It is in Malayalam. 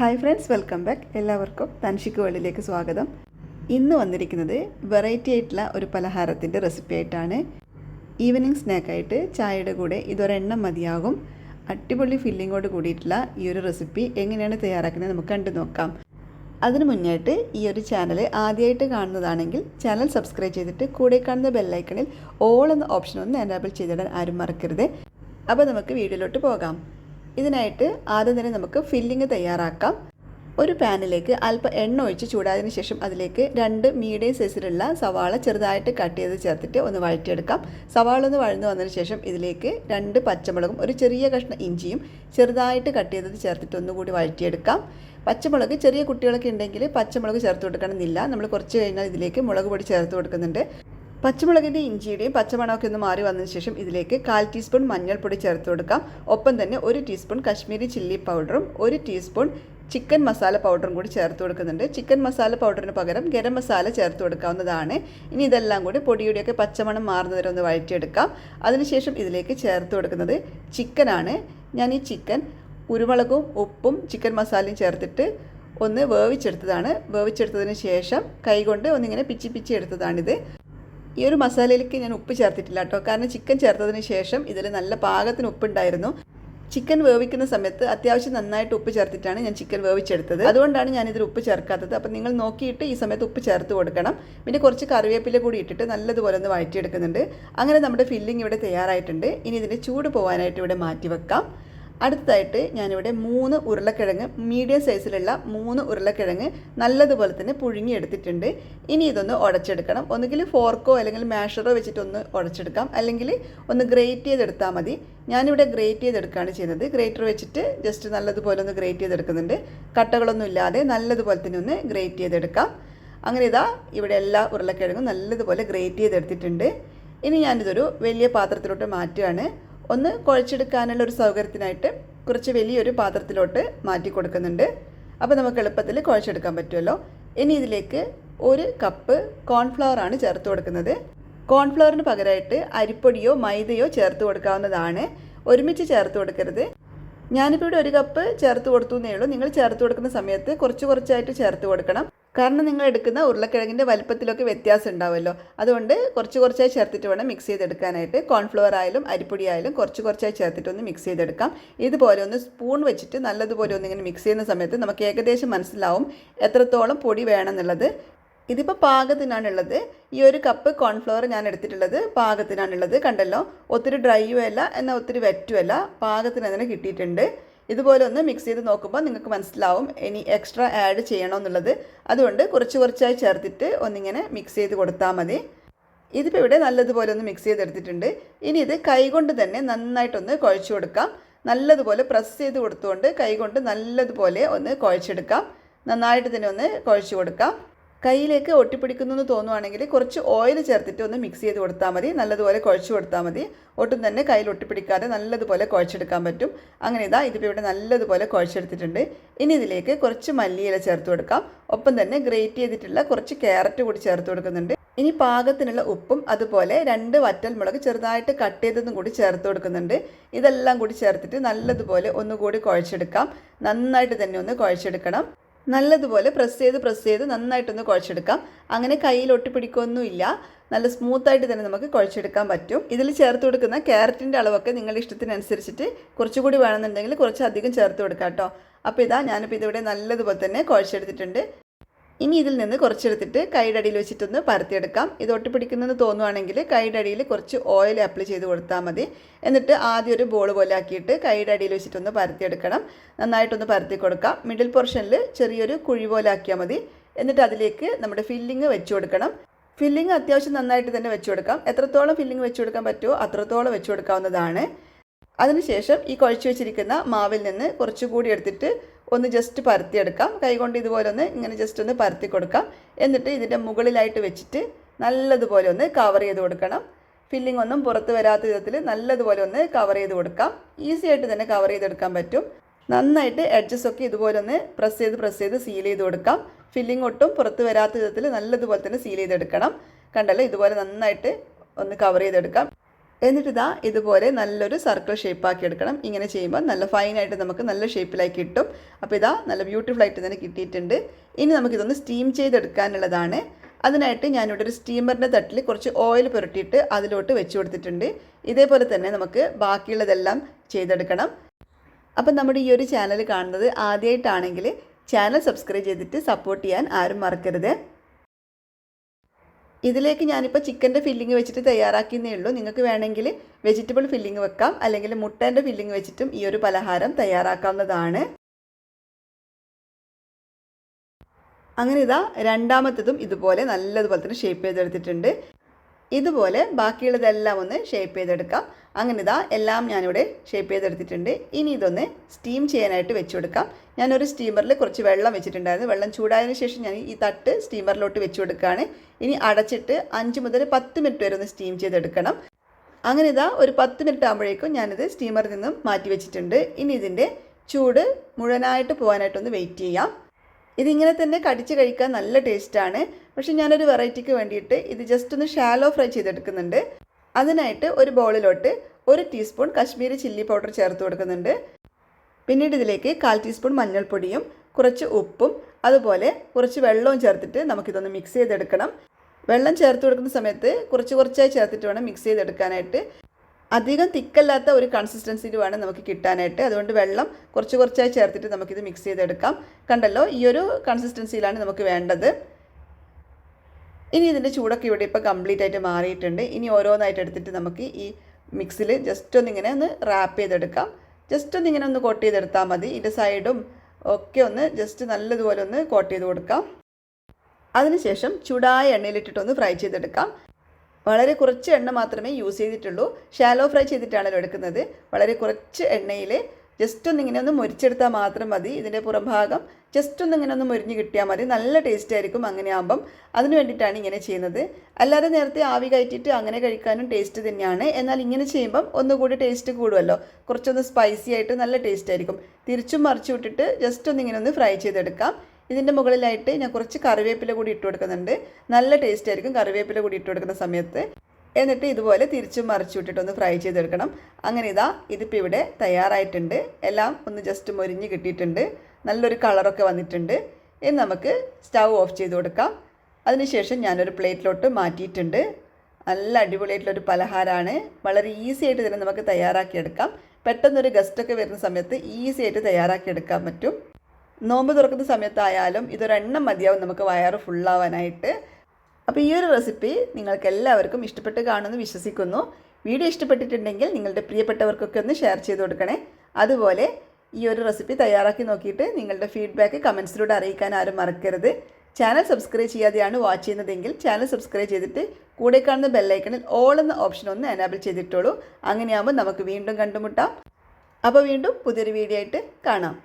ഹായ് ഫ്രണ്ട്സ് വെൽക്കം ബാക്ക് എല്ലാവർക്കും തൻഷിക്ക് വേൾഡിലേക്ക് സ്വാഗതം. ഇന്ന് വന്നിരിക്കുന്നത് വെറൈറ്റി ആയിട്ടുള്ള ഒരു പലഹാരത്തിന്റെ റെസിപ്പി ആയിട്ടാണ്. ഈവനിങ് സ്നാക്കായിട്ട് ചായയുടെ കൂടെ ഇതൊരെണ്ണം മതിയാകും. അടിപൊളി ഫില്ലിങ്ങോട് കൂടിയിട്ടുള്ള ഈ ഒരു റെസിപ്പി എങ്ങനെയാണ് തയ്യാറാക്കുന്നത് നമുക്ക് കണ്ടു നോക്കാം. അതിനു മുന്നായിട്ട് ഈ ഒരു ചാനൽ ആദ്യമായിട്ട് കാണുന്നതാണെങ്കിൽ ചാനൽ സബ്സ്ക്രൈബ് ചെയ്തിട്ട് കൂടെ കാണുന്ന ബെല്ലൈക്കണിൽ ഓൾ എന്ന ഓപ്ഷൻ ഒന്ന് എനാബിൾ ചെയ്തിടാൻ ആരും മറക്കരുത്. അപ്പോൾ നമുക്ക് വീഡിയോയിലോട്ട് പോകാം. ഇതിനായിട്ട് ആദ്യം തന്നെ നമുക്ക് ഫില്ലിങ് തയ്യാറാക്കാം. ഒരു പാനിലേക്ക് അല്പം എണ്ണ ഒഴിച്ച് ചൂടായതിന് ശേഷം അതിലേക്ക് രണ്ട് മീഡിയം സൈസിലുള്ള സവാള ചെറുതായിട്ട് കട്ട് ചെയ്ത് ചേർത്തിട്ട് ഒന്ന് വഴറ്റിയെടുക്കാം. സവാള ഒന്ന് വഴന്നു വന്നതിന് ശേഷം ഇതിലേക്ക് രണ്ട് പച്ചമുളകും ഒരു ചെറിയ കഷ്ണം ഇഞ്ചിയും ചെറുതായിട്ട് കട്ട് ചെയ്തത് ചേർത്തിട്ട് ഒന്നുകൂടി വഴറ്റിയെടുക്കാം. പച്ചമുളക് ചെറിയ കുട്ടികളൊക്കെ ഉണ്ടെങ്കിൽ പച്ചമുളക് ചേർത്ത് കൊടുക്കണമെന്നില്ല. നമ്മൾ കുറച്ച് കഴിഞ്ഞാൽ ഇതിലേക്ക് മുളക് പൊടി ചേർത്ത് കൊടുക്കുന്നുണ്ട്. പച്ചമുളകിന്റെ ഇഞ്ചിയുടെയും പച്ചമണമൊക്കെ ഒന്ന് മാറി വന്നതിന് ശേഷം ഇതിലേക്ക് കാൽ ടീസ്പൂൺ മഞ്ഞൾപ്പൊടി ചേർത്ത് കൊടുക്കാം. ഒപ്പം തന്നെ ഒരു ടീസ്പൂൺ കശ്മീരി ചില്ലി പൗഡറും ഒരു ടീസ്പൂൺ ചിക്കൻ മസാല പൗഡറും കൂടി ചേർത്ത് കൊടുക്കുന്നുണ്ട്. ചിക്കൻ മസാല പൗഡറിന് പകരം ഗരം മസാല ചേർത്ത് കൊടുക്കാവുന്നതാണ്. ഇനി ഇതെല്ലാം കൂടി പൊടിയുടെയൊക്കെ പച്ചമണം മാറുന്നവരെ ഒന്ന് വഴറ്റിയെടുക്കാം. അതിനുശേഷം ഇതിലേക്ക് ചേർത്ത് കൊടുക്കുന്നത് ചിക്കനാണ്. ഞാൻ ഈ ചിക്കൻ കുരുമുളകും ഉപ്പും ചിക്കൻ മസാലയും ചേർത്തിട്ട് ഒന്ന് വേവിച്ചെടുത്തതാണ്. വേവിച്ചെടുത്തതിന് ശേഷം കൈകൊണ്ട് ഒന്നിങ്ങനെ പിച്ചി പിച്ചി എടുത്തതാണിത്. ഈ ഒരു മസാലയിലേക്ക് ഞാൻ ഉപ്പ് ചേർത്തിട്ടില്ല കേട്ടോ. കാരണം ചിക്കൻ ചേർത്തതിന് ശേഷം ഇതിൽ നല്ല പാകത്തിന് ഉപ്പുണ്ടായിരുന്നു. ചിക്കൻ വേവിക്കുന്ന സമയത്ത് അത്യാവശ്യം നന്നായിട്ട് ഉപ്പ് ചേർത്തിട്ടാണ് ഞാൻ ചിക്കൻ വേവിച്ചെടുത്തത്. അതുകൊണ്ടാണ് ഞാൻ ഉപ്പ് ചേർക്കാത്തത്. അപ്പം നിങ്ങൾ നോക്കിയിട്ട് ഈ സമയത്ത് ഉപ്പ് ചേർത്ത് കൊടുക്കണം. പിന്നെ കുറച്ച് കറിവേപ്പില കൂടി ഇട്ടിട്ട് നല്ലതുപോലെ ഒന്ന് വഴറ്റിയെടുക്കുന്നുണ്ട്. അങ്ങനെ നമ്മുടെ ഫില്ലിംഗ് ഇവിടെ തയ്യാറായിട്ടുണ്ട്. ഇനി ഇതിന്റെ ചൂട് പോകാനായിട്ട് ഇവിടെ മാറ്റി വെക്കാം അടുത്തതായിട്ട് ഞാനിവിടെ മൂന്ന് ഉരുളക്കിഴങ്ങ് മീഡിയം സൈസിലുള്ള മൂന്ന് ഉരുളക്കിഴങ്ങ് നല്ലതുപോലെ തന്നെ പുഴുങ്ങി എടുത്തിട്ടുണ്ട് ഇനി ഇതൊന്ന് ഉടച്ചെടുക്കണം. ഒന്നുകിൽ ഫോർക്കോ അല്ലെങ്കിൽ മാഷറോ വെച്ചിട്ടൊന്ന് ഉടച്ചെടുക്കാം. അല്ലെങ്കിൽ ഒന്ന് ഗ്രേറ്റ് ചെയ്തെടുത്താൽ മതി. ഞാനിവിടെ ഗ്രേറ്റ് ചെയ്തെടുക്കുകയാണ് ചെയ്യുന്നത്. ഗ്രേറ്റർ വെച്ചിട്ട് ജസ്റ്റ് നല്ലതുപോലെ ഒന്ന് ഗ്രേറ്റ് ചെയ്തെടുക്കുന്നുണ്ട്. കട്ടകളൊന്നും ഇല്ലാതെ നല്ലതുപോലെ തന്നെ ഒന്ന് ഗ്രേറ്റ് ചെയ്തെടുക്കാം. അങ്ങനെ ഇതാ ഇവിടെ എല്ലാ ഉരുളക്കിഴങ്ങും നല്ലതുപോലെ ഗ്രേറ്റ് ചെയ്തെടുത്തിട്ടുണ്ട്. ഇനി ഞാനിതൊരു വലിയ പാത്രത്തിലോട്ട് മാറ്റുകയാണ്. ഒന്ന് കുഴച്ചെടുക്കാനുള്ള ഒരു സൗകര്യത്തിനായിട്ട് കുറച്ച് വലിയൊരു പാത്രത്തിലോട്ട് മാറ്റി കൊടുക്കുന്നുണ്ട്. അപ്പോൾ നമുക്ക് എളുപ്പത്തിൽ കുഴച്ചെടുക്കാൻ പറ്റുമല്ലോ. ഇനി ഇതിലേക്ക് ഒരു കപ്പ് കോൺഫ്ലവർ ആണ് ചേർത്ത് കൊടുക്കുന്നത്. കോൺഫ്ലവറിന് പകരമായിട്ട് അരിപ്പൊടിയോ മൈദയോ ചേർത്ത് കൊടുക്കാവുന്നതാണ്. ഒരുമിച്ച് ചേർത്ത് കൊടുക്കരുത്. ഞാനിപ്പോൾ ഇവിടെ ഒരു കപ്പ് ചേർത്ത് കൊടുത്തു എന്നേ ഉള്ളൂ. നിങ്ങൾ ചേർത്ത് കൊടുക്കുന്ന സമയത്ത് കുറച്ച് കുറച്ചായിട്ട് ചേർത്ത് കൊടുക്കണം. കാരണം നിങ്ങൾ എടുക്കുന്ന ഉരുളക്കിഴങ്ങിന്റെ വലിപ്പത്തിലൊക്കെ വ്യത്യാസം ഉണ്ടാവുമല്ലോ അതുകൊണ്ട് കുറച്ച് കുറച്ചായി ചേർത്തിട്ട് വേണം മിക്സ് ചെയ്തെടുക്കാനായിട്ട്. കോൺഫ്ലവർ ആയാലും അരിപ്പൊടി ആയാലും കുറച്ച് കുറച്ചായി ചേർത്തിട്ട് ഒന്ന് മിക്സ് ചെയ്തെടുക്കാം. ഇതുപോലെ ഒന്ന് സ്പൂൺ വെച്ചിട്ട് നല്ലതുപോലെ ഒന്ന് ഇങ്ങനെ മിക്സ് ചെയ്യുന്ന സമയത്ത് നമുക്ക് ഏകദേശം മനസ്സിലാവും എത്രത്തോളം പൊടി വേണമെന്നുള്ളത്. ഇതിപ്പോൾ പാകത്തിനാണുള്ളത്. ഈ ഒരു കപ്പ് കോൺഫ്ലവർ ഞാൻ എടുത്തിട്ടുള്ളത് പാകത്തിനാണുള്ളത്. കണ്ടല്ലോ? ഒത്തിരി ഡ്രൈയും അല്ല എന്നാൽ ഒത്തിരി വെറ്റുമല്ല പാകത്തിന് അതിനെ കിട്ടിയിട്ടുണ്ട്. ഇതുപോലെ ഒന്ന് മിക്സ് ചെയ്ത് നോക്കുമ്പോൾ നിങ്ങൾക്ക് മനസ്സിലാവും ഇനി എക്സ്ട്രാ ആഡ് ചെയ്യണമെന്നുള്ളത്. അതുകൊണ്ട് കുറച്ച് കുറച്ചായി ചേർത്തിട്ട് ഒന്നിങ്ങനെ മിക്സ് ചെയ്ത് കൊടുത്താൽ മതി. ഇതിപ്പോൾ ഇവിടെ നല്ലതുപോലെ ഒന്ന് മിക്സ് ചെയ്തെടുത്തിട്ടുണ്ട്. ഇനി ഇത് കൈകൊണ്ട് തന്നെ നന്നായിട്ടൊന്ന് കുഴച്ചു കൊടുക്കാം. നല്ലതുപോലെ പ്രസ് ചെയ്ത് കൊടുത്തുകൊണ്ട് കൈകൊണ്ട് നല്ലതുപോലെ ഒന്ന് കുഴച്ചെടുക്കാം. നന്നായിട്ട് തന്നെ ഒന്ന് കുഴച്ചു കൊടുക്കാം. കയ്യിലേക്ക് ഒട്ടിപ്പിടിക്കുന്നു എന്ന് തോന്നുവാണെങ്കിൽ കുറച്ച് ഓയിൽ ചേർത്തിട്ട് ഒന്ന് മിക്സ് ചെയ്ത് കൊടുത്താൽ മതി. നല്ലതുപോലെ കുഴച്ച് കൊടുത്താൽ മതി. ഒട്ടും തന്നെ കയ്യിൽ ഒട്ടിപ്പിടിക്കാതെ നല്ലതുപോലെ കുഴച്ചെടുക്കാൻ പറ്റും. അങ്ങനെ ഇതാ ഇതിപ്പോൾ ഇവിടെ നല്ലതുപോലെ കുഴച്ചെടുത്തിട്ടുണ്ട്. ഇനി ഇതിലേക്ക് കുറച്ച് മല്ലിയില ചേർത്ത് കൊടുക്കാം. ഒപ്പം തന്നെ ഗ്രേറ്റ് ചെയ്തിട്ടുള്ള കുറച്ച് ക്യാരറ്റ് കൂടി ചേർത്ത് കൊടുക്കുന്നുണ്ട്. ഇനി പാകത്തിനുള്ള ഉപ്പും അതുപോലെ രണ്ട് വറ്റൽമുളക് ചെറുതായിട്ട് കട്ട് ചെയ്തതും കൂടി ചേർത്ത് കൊടുക്കുന്നുണ്ട്. ഇതെല്ലാം കൂടി ചേർത്തിട്ട് നല്ലതുപോലെ ഒന്നുകൂടി കുഴച്ചെടുക്കാം. നന്നായിട്ട് തന്നെ ഒന്ന് കുഴച്ചെടുക്കണം. നല്ലതുപോലെ പ്രസ് ചെയ്ത് പ്രസ് ചെയ്ത് നന്നായിട്ടൊന്ന് കുഴച്ചെടുക്കാം. അങ്ങനെ കയ്യിൽ ഒട്ടിപ്പിടിക്കൊന്നുമില്ല. നല്ല സ്മൂത്തായിട്ട് തന്നെ നമുക്ക് കുഴച്ചെടുക്കാൻ പറ്റും. ഇതിൽ ചേർത്ത് കൊടുക്കുന്ന ക്യാരറ്റിന്റെ അളവൊക്കെ നിങ്ങളുടെ ഇഷ്ടത്തിനനുസരിച്ചിട്ട് കുറച്ചുകൂടി വേണമെന്നുണ്ടെങ്കിൽ കുറച്ചധികം ചേർത്ത് കൊടുക്കാം കേട്ടോ. അപ്പോൾ ഇതാ ഞാനിപ്പോൾ ഇതിവിടെ നല്ലതുപോലെ തന്നെ കുഴച്ചെടുത്തിട്ടുണ്ട്. ഇനി ഇതിൽ നിന്ന് കുറച്ചെടുത്തിട്ട് കൈയുടെ അടിയിൽ വെച്ചിട്ടൊന്ന് പരത്തിയെടുക്കാം. ഇത് ഒട്ടിപ്പിടിക്കുന്നെന്ന് തോന്നുവാണെങ്കിൽ കൈയുടെ അടിയിൽ കുറച്ച് ഓയിൽ അപ്ലൈ ചെയ്ത് കൊടുത്താൽ മതി. എന്നിട്ട് ആദ്യം ഒരു ബോൾ പോലെ ആക്കിയിട്ട് കൈയുടെ അടിയിൽ വെച്ചിട്ടൊന്ന് പരത്തിയെടുക്കണം. നന്നായിട്ടൊന്ന് പരത്തി കൊടുക്കാം. മിഡിൽ പോർഷനിൽ ചെറിയൊരു കുഴി പോലെ ആക്കിയാൽ മതി. എന്നിട്ട് അതിലേക്ക് നമ്മുടെ ഫില്ലിങ് വെച്ച് കൊടുക്കണം. ഫില്ലിങ് അത്യാവശ്യം നന്നായിട്ട് തന്നെ വെച്ച് കൊടുക്കാം. എത്രത്തോളം ഫില്ലിങ് വെച്ച് കൊടുക്കാൻ പറ്റുമോ അത്രത്തോളം വെച്ച് കൊടുക്കാവുന്നതാണ്. അതിനുശേഷം ഈ കുഴച്ച് വെച്ചിരിക്കുന്ന മാവിൽ നിന്ന് കുറച്ചുകൂടി എടുത്തിട്ട് ഒന്ന് ജസ്റ്റ് പരത്തിയെടുക്കാം. കൈകൊണ്ട് ഇതുപോലെ ഒന്ന് ഇങ്ങനെ ജസ്റ്റ് ഒന്ന് പരത്തി കൊടുക്കാം. എന്നിട്ട് ഇതിന്റെ മുകളിലായിട്ട് വെച്ചിട്ട് നല്ലതുപോലെ ഒന്ന് കവർ ചെയ്ത് കൊടുക്കണം. ഫില്ലിംഗ് ഒന്നും പുറത്ത് വരാത്ത വിധത്തിൽ നല്ലതുപോലെ ഒന്ന് കവർ ചെയ്ത് കൊടുക്കാം. ഈസി ആയിട്ട് തന്നെ കവർ ചെയ്തെടുക്കാൻ പറ്റും. നന്നായിട്ട് എഡ്ജസ് ഒക്കെ ഇതുപോലെ ഒന്ന് പ്രസ് ചെയ്ത് പ്രസ് ചെയ്ത് സീൽ ചെയ്ത് കൊടുക്കാം. ഫില്ലിംഗ് ഒട്ടും പുറത്ത് വരാത്ത വിധത്തിൽ നല്ലതുപോലെ തന്നെ സീൽ ചെയ്തെടുക്കണം. കണ്ടല്ലോ? ഇതുപോലെ നന്നായിട്ട് ഒന്ന് കവർ ചെയ്തെടുക്കാം. എന്നിട്ട് ഇതാ ഇതുപോലെ നല്ലൊരു സർക്കിൾ ഷേപ്പാക്കി എടുക്കണം. ഇങ്ങനെ ചെയ്യുമ്പോൾ നല്ല ഫൈനായിട്ട് നമുക്ക് നല്ല ഷേപ്പിലായി കിട്ടും. അപ്പോൾ ഇതാ നല്ല ബ്യൂട്ടിഫുൾ ആയിട്ട് തന്നെ കിട്ടിയിട്ടുണ്ട്. ഇനി നമുക്കിതൊന്ന് സ്റ്റീം ചെയ്തെടുക്കാനുള്ളതാണ്. അതിനായിട്ട് ഞാനിവിടെ ഒരു സ്റ്റീമറിന്റെ തട്ടിൽ കുറച്ച് ഓയിൽ പുരട്ടിയിട്ട് അതിലോട്ട് വെച്ച് കൊടുത്തിട്ടുണ്ട്. ഇതേപോലെ തന്നെ നമുക്ക് ബാക്കിയുള്ളതെല്ലാം ചെയ്തെടുക്കണം. അപ്പം നമ്മുടെ ഈ ഒരു ചാനൽ കാണുന്നത് ആദ്യമായിട്ടാണെങ്കിൽ ചാനൽ സബ്സ്ക്രൈബ് ചെയ്തിട്ട് സപ്പോർട്ട് ചെയ്യാൻ ആരും മറക്കരുത്. ഇതിലേക്ക് ഞാനിപ്പോൾ ചിക്കന്റെ ഫില്ലിങ് വെച്ചിട്ട് തയ്യാറാക്കിയെന്നേ ഉള്ളൂ. നിങ്ങൾക്ക് വേണമെങ്കിൽ വെജിറ്റബിൾ ഫില്ലിങ് വെക്കാം. അല്ലെങ്കിൽ മുട്ടേന്റെ ഫില്ലിങ് വെച്ചിട്ടും ഈ ഒരു പലഹാരം തയ്യാറാക്കാവുന്നതാണ്. അങ്ങനെ ഇതാ രണ്ടാമത്തതും ഇതുപോലെ നല്ലതുപോലെ തന്നെ ഷേപ്പ് ചെയ്തെടുത്തിട്ടുണ്ട്. ഇതുപോലെ ബാക്കിയുള്ളതെല്ലാം ഒന്ന് ഷേപ്പ് ചെയ്തെടുക്കാം. അങ്ങനെ ഇതാ എല്ലാം ഞാനിവിടെ ഷേപ്പ് ചെയ്തെടുത്തിട്ടുണ്ട്. ഇനി ഇതൊന്ന് സ്റ്റീം ചെയ്യാനായിട്ട് വെച്ച് കൊടുക്കാം ഞാനൊരു സ്റ്റീമറിൽ കുറച്ച് വെള്ളം വെച്ചിട്ടുണ്ടായിരുന്നു. വെള്ളം ചൂടായതിനു ശേഷം ഞാൻ ഈ തട്ട് സ്റ്റീമറിലോട്ട് വെച്ച് കൊടുക്കുകയാണ് ഇനി അടച്ചിട്ട് അഞ്ച് മുതൽ പത്ത് മിനിറ്റ് വരെ ഒന്ന് സ്റ്റീം ചെയ്തെടുക്കണം. അങ്ങനെ ഇതാ ഒരു പത്ത് മിനിറ്റ് ആകുമ്പോഴേക്കും ഞാനിത് സ്റ്റീമറിൽ നിന്നും മാറ്റി വെച്ചിട്ടുണ്ട്. ഇനി ഇതിന്റെ ചൂട് മുഴുവനായിട്ട് പോകാനായിട്ടൊന്ന് വെയിറ്റ് ചെയ്യാം. ഇതിങ്ങനെ തന്നെ കടിച്ച് കഴിക്കാൻ നല്ല ടേസ്റ്റാണ്. പക്ഷേ ഞാനൊരു വെറൈറ്റിക്ക് വേണ്ടിയിട്ട് ഇത് ജസ്റ്റ് ഒന്ന് ഷാലോ ഫ്രൈ ചെയ്തെടുക്കുന്നുണ്ട്. അതിനായിട്ട് ഒരു ബൗളിലോട്ട് ഒരു ടീസ്പൂൺ കശ്മീരി ചില്ലി പൗഡർ ചേർത്ത് കൊടുക്കുന്നുണ്ട്. പിന്നീട് ഇതിലേക്ക് കാൽ ടീസ്പൂൺ മഞ്ഞൾപ്പൊടിയും കുറച്ച് ഉപ്പും അതുപോലെ കുറച്ച് വെള്ളവും ചേർത്തിട്ട് നമുക്കിതൊന്ന് മിക്സ് ചെയ്തെടുക്കണം. വെള്ളം ചേർത്ത് കൊടുക്കുന്ന സമയത്ത് കുറച്ച് കുറച്ചായി ചേർത്തിട്ട് വേണം മിക്സ് ചെയ്തെടുക്കാനായിട്ട്. അധികം തിക്കല്ലാത്ത ഒരു കൺസിസ്റ്റൻസിയിൽ വേണം നമുക്ക് കിട്ടാനായിട്ട്. അതുകൊണ്ട് വെള്ളം കുറച്ച് കുറച്ചായി ചേർത്തിട്ട് നമുക്കിത് മിക്സ് ചെയ്തെടുക്കാം. കണ്ടല്ലോ ഈ ഒരു കൺസിസ്റ്റൻസിയിലാണ് നമുക്ക് വേണ്ടത്. ഇനി ഇതിന്റെ ചൂടൊക്കെ ഇവിടെ ഇപ്പോൾ കംപ്ലീറ്റ് ആയിട്ട് മാറിയിട്ടുണ്ട്. ഇനി ഓരോന്നായിട്ട് എടുത്തിട്ട് നമുക്ക് ഈ മിക്സിൽ ജസ്റ്റ് ഒന്നിങ്ങനെ ഒന്ന് റാപ്പ് ചെയ്തെടുക്കാം. ജസ്റ്റ് ഒന്നിങ്ങനെ ഒന്ന് കോട്ട് ചെയ്തെടുത്താൽ മതി. ഇതിന്റെ സൈഡും ഒക്കെ ഒന്ന് ജസ്റ്റ് നല്ലതുപോലെ ഒന്ന് കോട്ട് ചെയ്ത് കൊടുക്കാം. അതിനുശേഷം ചൂടായ എണ്ണയിലിട്ടിട്ടൊന്ന് ഫ്രൈ ചെയ്തെടുക്കാം. വളരെ കുറച്ച് എണ്ണ മാത്രമേ യൂസ് ചെയ്തിട്ടുള്ളൂ. ഷാലോ ഫ്രൈ ചെയ്തിട്ടാണല്ലോ എടുക്കുന്നത്. വളരെ കുറച്ച് എണ്ണയിൽ ജസ്റ്റ് ഒന്ന് ഇങ്ങനെ ഒന്ന് മുരിച്ചെടുത്താൽ മാത്രം മതി. ഇതിന്റെ പുറംഭാഗം ജസ്റ്റ് ഒന്ന് ഇങ്ങനെ ഒന്ന് മുരിഞ്ഞ് കിട്ടിയാൽ മതി. നല്ല ടേസ്റ്റ് ആയിരിക്കും അങ്ങനെ ആകുമ്പം അതിന് വേണ്ടിയിട്ടാണ് ഇങ്ങനെ ചെയ്യുന്നത്. അല്ലാതെ നേരത്തെ ആവി കയറ്റിയിട്ട് അങ്ങനെ കഴിക്കാനും ടേസ്റ്റ് തന്നെയാണ്. എന്നാൽ ഇങ്ങനെ ചെയ്യുമ്പം ഒന്നുകൂടി ടേസ്റ്റ് കൂടുമല്ലോ കുറച്ചൊന്ന് സ്പൈസി ആയിട്ട് നല്ല ടേസ്റ്റ് ആയിരിക്കും. തിരിച്ചും മറിച്ചു വിട്ടിട്ട് ജസ്റ്റ് ഒന്ന് ഇങ്ങനെ ഒന്ന് ഫ്രൈ ചെയ്തെടുക്കാം. ഇതിന്റെ മുകളിലായിട്ട് ഞാൻ കുറച്ച് കറിവേപ്പില കൂടി ഇട്ട് കൊടുക്കുന്നുണ്ട്. നല്ല ടേസ്റ്റ് ആയിരിക്കും കറിവേപ്പില കൂടി ഇട്ട് കൊടുക്കുന്ന സമയത്ത്. എന്നിട്ട് ഇതുപോലെ തിരിച്ചും മറിച്ചു വിട്ടിട്ടൊന്ന് ഫ്രൈ ചെയ്തെടുക്കണം. അങ്ങനെ ഇതാ ഇതിപ്പോൾ ഇവിടെ തയ്യാറായിട്ടുണ്ട്. എല്ലാം ഒന്ന് ജസ്റ്റ് മൊരിഞ്ഞ് കിട്ടിയിട്ടുണ്ട്. നല്ലൊരു കളറൊക്കെ വന്നിട്ടുണ്ട്. ഇനി നമുക്ക് സ്റ്റൗ ഓഫ് ചെയ്ത് കൊടുക്കാം. അതിനുശേഷം ഞാനൊരു പ്ലേറ്റിലോട്ട് മാറ്റിയിട്ടുണ്ട്. നല്ല അടിപൊളിയായിട്ടുള്ളൊരു പലഹാരമാണ് വളരെ ഈസി ആയിട്ട് തന്നെ നമുക്ക് തയ്യാറാക്കിയെടുക്കാം. പെട്ടെന്നൊരു ഗസ്റ്റൊക്കെ വരുന്ന സമയത്ത് ഈസി ആയിട്ട് തയ്യാറാക്കിയെടുക്കാൻ പറ്റും. നോമ്പ് തുറക്കുന്ന സമയത്തായാലും ഇതൊരെണ്ണം മതിയാവും നമുക്ക് വയറ് ഫുള്ളാവാനായിട്ട്. അപ്പോൾ ഈ ഒരു റെസിപ്പി നിങ്ങൾക്ക് എല്ലാവർക്കും ഇഷ്ടപ്പെട്ട് കാണുമെന്ന് വിശ്വസിക്കുന്നു. വീഡിയോ ഇഷ്ടപ്പെട്ടിട്ടുണ്ടെങ്കിൽ നിങ്ങളുടെ പ്രിയപ്പെട്ടവർക്കൊക്കെ ഒന്ന് ഷെയർ ചെയ്ത് കൊടുക്കണേ. അതുപോലെ ഈ ഒരു റെസിപ്പി തയ്യാറാക്കി നോക്കിയിട്ട് നിങ്ങളുടെ ഫീഡ്ബാക്ക് കമൻസിലൂടെ അറിയിക്കാൻ ആരും മറക്കരുത്. ചാനൽ സബ്സ്ക്രൈബ് ചെയ്യാതെയാണ് വാച്ച് ചെയ്യുന്നതെങ്കിൽ ചാനൽ സബ്സ്ക്രൈബ് ചെയ്തിട്ട് കൂടെ കാണുന്ന ബെല്ലൈക്കണിൽ ഓൾ എന്ന ഓപ്ഷൻ ഒന്ന് എനാബിൾ ചെയ്തിട്ടുള്ളൂ അങ്ങനെയാകുമ്പോൾ നമുക്ക് വീണ്ടും കണ്ടുമുട്ടാം. അപ്പോൾ വീണ്ടും പുതിയൊരു വീഡിയോ ആയിട്ട് കാണാം.